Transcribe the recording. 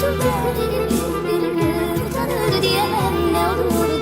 Otur tanır diyemem ne olur